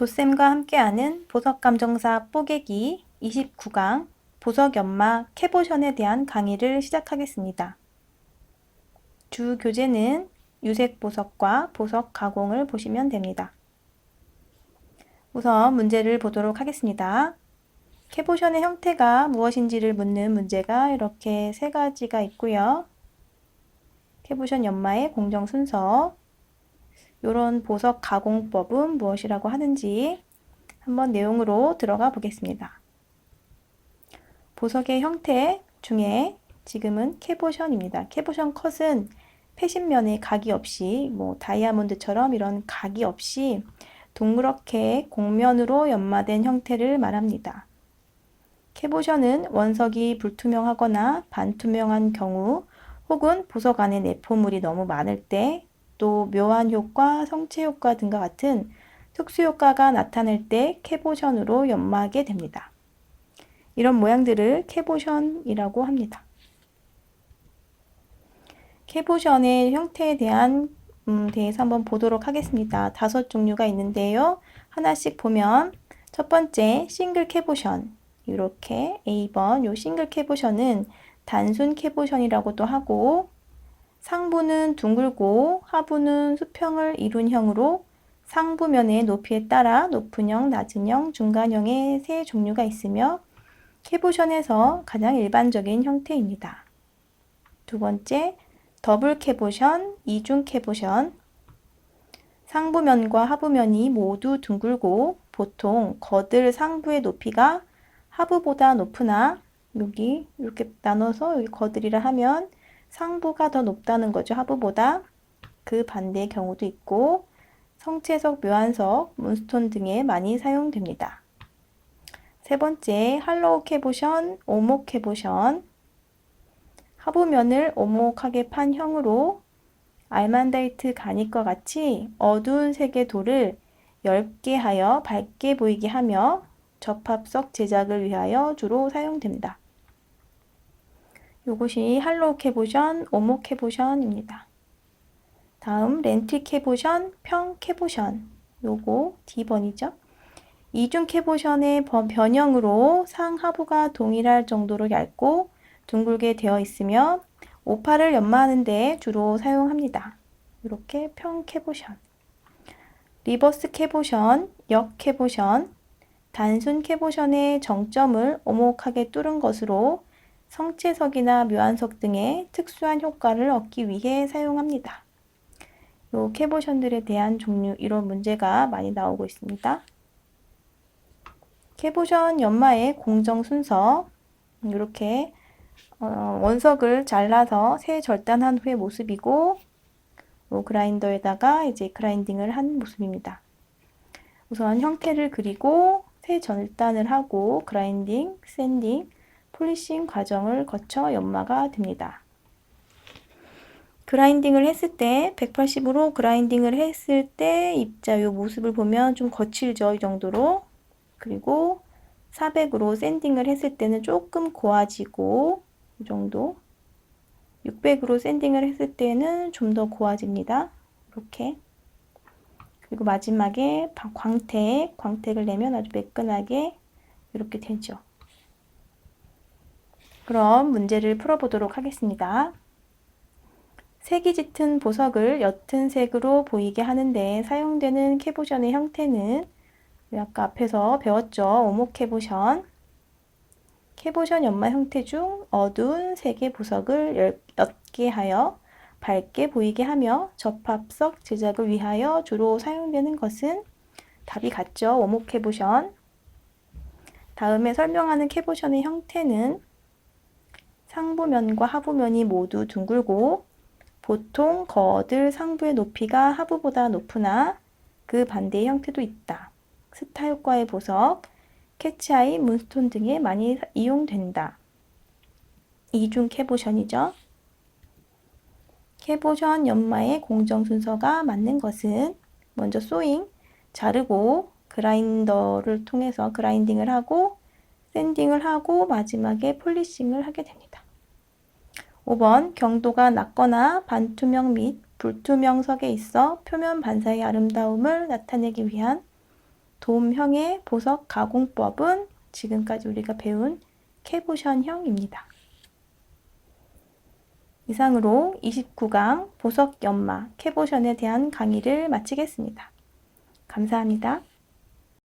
도쌤과 함께하는 보석감정사 뽀개기 29강 보석 연마 캐보션에 대한 강의를 시작하겠습니다. 주 교재는 유색 보석과 보석 가공을 보시면 됩니다. 우선 문제를 보도록 하겠습니다. 캐보션의 형태가 무엇인지를 묻는 문제가 이렇게 세 가지가 있고요. 캐보션 연마의 공정 순서, 이런 보석 가공법은 무엇이라고 하는지 한번 내용으로 들어가 보겠습니다. 보석의 형태 중에 지금은 캐보션입니다. 캐보션 컷은 패신면에 각이 없이 뭐 다이아몬드처럼 이런 각이 없이 동그랗게 곡면으로 연마된 형태를 말합니다. 캐보션은 원석이 불투명하거나 반투명한 경우 혹은 보석 안에 내포물이 너무 많을 때 또 묘한 효과, 성체 효과 등과 같은 특수 효과가 나타날 때 캐보션으로 연마하게 됩니다. 이런 모양들을 캐보션이라고 합니다. 캐보션의 형태에 대한 음, 대해서 한번 보도록 하겠습니다. 다섯 종류가 있는데요. 하나씩 보면 첫 번째 싱글 캐보션 이렇게 A번 요 싱글 캐보션은 단순 캐보션이라고도 하고 상부는 둥글고 하부는 수평을 이룬 형으로 상부면의 높이에 따라 높은 형, 낮은 형, 중간형의 세 종류가 있으며 캐보션에서 가장 일반적인 형태입니다. 두 번째, 더블 캐보션, 이중 캐보션. 상부면과 하부면이 모두 둥글고 보통 거들 상부의 높이가 하부보다 높으나 여기 이렇게 나눠서 여기 거들이라 하면 상부가 더 높다는 거죠. 하부보다. 그 반대의 경우도 있고 성채석, 묘한석, 문스톤 등에 많이 사용됩니다. 세 번째, 할로우 캐보션, 오목 캐보션. 하부면을 오목하게 판 형으로 알만다이트 가닉과 같이 어두운 색의 돌을 얇게 하여 밝게 보이게 하며 접합석 제작을 위하여 주로 사용됩니다. 이것이 할로우 캐보션, 오목 캐보션입니다. 다음 렌틸 캐보션, 평 캐보션. 요거 D번이죠. 이중 캐보션의 변형으로 상하부가 동일할 정도로 얇고 둥글게 되어 있으며 오파를 연마하는 데 주로 사용합니다. 이렇게 평 캐보션. 리버스 캐보션, 역 캐보션. 단순 캐보션의 정점을 오목하게 뚫은 것으로 성채석이나 묘한석 등의 특수한 효과를 얻기 위해 사용합니다. 요 캐보션들에 대한 종류 이런 문제가 많이 나오고 있습니다. 캐보션 연마의 공정 순서 이렇게 어, 원석을 잘라서 세 절단한 후의 모습이고 요 그라인더에다가 이제 그라인딩을 한 모습입니다. 우선 형태를 그리고 세 절단을 하고 그라인딩, 샌딩, 폴리싱 과정을 거쳐 연마가 됩니다. 그라인딩을 했을 때 180으로 그라인딩을 했을 때 입자 이 모습을 보면 좀 거칠죠. 이 정도로. 그리고 400으로 샌딩을 했을 때는 조금 고와지고 이 정도. 600으로 샌딩을 했을 때는 좀 더 고와집니다. 이렇게. 그리고 마지막에 광택, 광택을 내면 아주 매끈하게 이렇게 되죠. 그럼 문제를 풀어보도록 하겠습니다. 색이 짙은 보석을 옅은 색으로 보이게 하는데 사용되는 캐보션의 형태는 아까 앞에서 배웠죠. 오목 캐보션. 캐보션 연마 형태 중 어두운 색의 보석을 옅게 하여 밝게 보이게 하며 접합석 제작을 위하여 주로 사용되는 것은 답이 같죠. 오목 캐보션. 다음에 설명하는 캐보션의 형태는 상부면과 하부면이 모두 둥글고 보통 거들 상부의 높이가 하부보다 높으나 그 반대의 형태도 있다. 스타 효과의 보석, 캐치아이, 문스톤 등에 많이 이용된다. 이중 캐보션이죠. 캐보션 연마의 공정 순서가 맞는 것은 먼저 소잉, 자르고 그라인더를 통해서 그라인딩을 하고 샌딩을 하고 마지막에 폴리싱을 하게 됩니다. 5번 경도가 낮거나 반투명 및 불투명석에 있어 표면 반사의 아름다움을 나타내기 위한 돔형의 보석 가공법은 지금까지 우리가 배운 캐보션형입니다. 이상으로 29강 보석 연마 캐보션에 대한 강의를 마치겠습니다. 감사합니다.